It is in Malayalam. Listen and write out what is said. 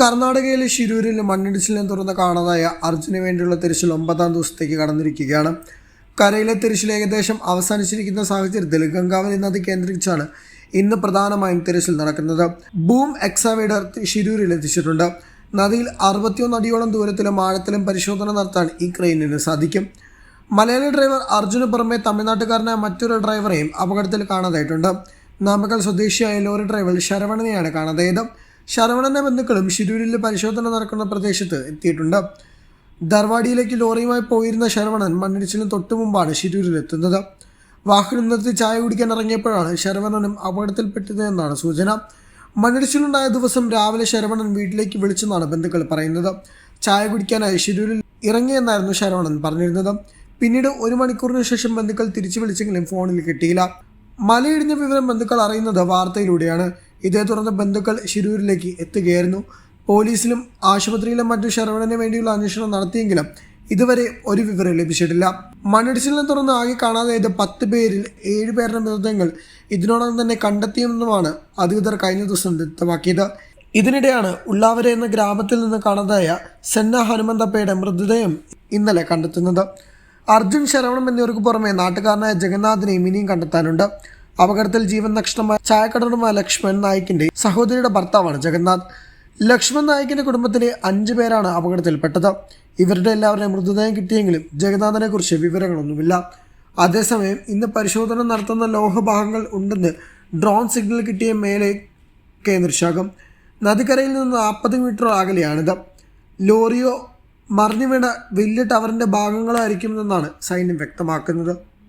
കർണാടകയിലെ ശിരൂരിൽ മണ്ണിടിച്ചിലിനെ തുടർന്ന് കാണാതായ അർജുന് വേണ്ടിയുള്ള തിരച്ചിൽ ഒമ്പതാം ദിവസത്തേക്ക് കടന്നിരിക്കുകയാണ്. കരയിലെ തിരച്ചിൽ ഏകദേശം അവസാനിച്ചിരിക്കുന്ന സാഹചര്യത്തിൽ ഗംഗാവലി നദി കേന്ദ്രീകരിച്ചാണ് ഇന്ന് പ്രധാനമായും തിരച്ചിൽ നടക്കുന്നത്. ബൂം എക്സാവേഡർ ശിരൂരിൽ എത്തിച്ചിട്ടുണ്ട്. നദിയിൽ അറുപത്തിയൊന്ന് അടിയോളം ദൂരത്തിലും ആഴത്തിലും പരിശോധന നടത്താൻ ഈ ക്രെയിനിന് സാധിക്കും. മലയാളി ഡ്രൈവർ അർജുന് പുറമെ തമിഴ്നാട്ടുകാരനായ മറ്റൊരു ഡ്രൈവറെയും അപകടത്തിൽ കാണാതായിട്ടുണ്ട്. നാമക്കൽ സ്വദേശിയായ ലോറി ഡ്രൈവർ ശരവണനെയാണ് കാണാതായത്. ശരവണന്റെ ബന്ധുക്കളും ശിരൂരിൽ പരിശോധന നടക്കുന്ന പ്രദേശത്ത് എത്തിയിട്ടുണ്ട്. ധർവാടിയിലേക്ക് ലോറിയുമായി പോയിരുന്ന ശരവണൻ മണ്ണിടിച്ചിലിന് തൊട്ടു മുമ്പാണ് ശിരൂരിലെത്തുന്നത്. വാഹനം നിർത്തി ചായ കുടിക്കാൻ ഇറങ്ങിയപ്പോഴാണ് ശരവണനും അപകടത്തിൽപ്പെട്ടത് എന്നാണ് സൂചന. മണ്ണിടിച്ചിലുണ്ടായ ദിവസം രാവിലെ ശരവണൻ വീട്ടിലേക്ക് വിളിച്ചെന്നാണ് ബന്ധുക്കൾ പറയുന്നത്. ചായ കുടിക്കാനായി ശിരൂരിൽ ഇറങ്ങിയെന്നായിരുന്നു ശരവണൻ പറഞ്ഞിരുന്നത്. പിന്നീട് ഒരു മണിക്കൂറിന് ശേഷം ബന്ധുക്കൾ തിരിച്ചു വിളിച്ചെങ്കിലും ഫോണിൽ കിട്ടിയില്ല. മലയിടിഞ്ഞ വിവരം ബന്ധുക്കൾ അറിയുന്നത് വാർത്തയിലൂടെയാണ്. ഇതേ തുടർന്ന് ബന്ധുക്കൾ ശിരൂരിലേക്ക് എത്തുകയായിരുന്നു. പോലീസിലും ആശുപത്രിയിലും മറ്റു ശരവണന് വേണ്ടിയുള്ള അന്വേഷണം നടത്തിയെങ്കിലും ഇതുവരെ ഒരു വിവരം ലഭിച്ചിട്ടില്ല. മണ്ണിടിച്ചിലിനെ തുടർന്ന് ആകെ കാണാതായത് പത്ത് പേരിൽ ഏഴ് പേരുടെ മൃതദേഹങ്ങൾ ഇതിനോടകം തന്നെ കണ്ടെത്തിയെന്നുമാണ് അധികൃതർ കഴിഞ്ഞ ദിവസം വ്യക്തമാക്കിയത്. ഇതിനിടെയാണ് ഉള്ളാവരെ എന്ന ഗ്രാമത്തിൽ നിന്ന് കാണാതായ സെന്ന ഹനുമന്തപ്പയുടെ മൃതദേഹം ഇന്നലെ കണ്ടെത്തുന്നത്. അർജുൻ ശരവണം എന്നിവർക്ക് പുറമെ നാട്ടുകാരനായ ജഗന്നാഥിനെയും ഇനിയും കണ്ടെത്താനുണ്ട്. അപകടത്തിൽ ജീവൻ നഷ്ടമായ ചായക്കടറുമായ ലക്ഷ്മൺ നായിക്കിന്റെ സഹോദരിയുടെ ഭർത്താവാണ് ജഗന്നാഥ്. ലക്ഷ്മൺ നായിക്കിന്റെ കുടുംബത്തിലെ അഞ്ചു പേരാണ് അപകടത്തിൽപ്പെട്ടത്. ഇവരുടെ എല്ലാവരുടെയും മൃതദേഹം കിട്ടിയെങ്കിലും ജഗന്നാഥനെ കുറിച്ച് വിവരങ്ങളൊന്നുമില്ല. അതേസമയം ഇന്ന് പരിശോധന നടത്തുന്ന ലോഹഭാഗങ്ങൾ ഉണ്ടെന്ന് ഡ്രോൺ സിഗ്നൽ കിട്ടിയ മേലെ കേന്ദ്രശാഖം നദിക്കരയിൽ നിന്ന് നാൽപ്പത് മീറ്റർ അകലെയാണിത്. ലോറിയോ മറിഞ്ഞു വീണ വലിയ ടവറിന്റെ ഭാഗങ്ങളായിരിക്കുമെന്നാണ് സൈന്യം വ്യക്തമാക്കുന്നത്.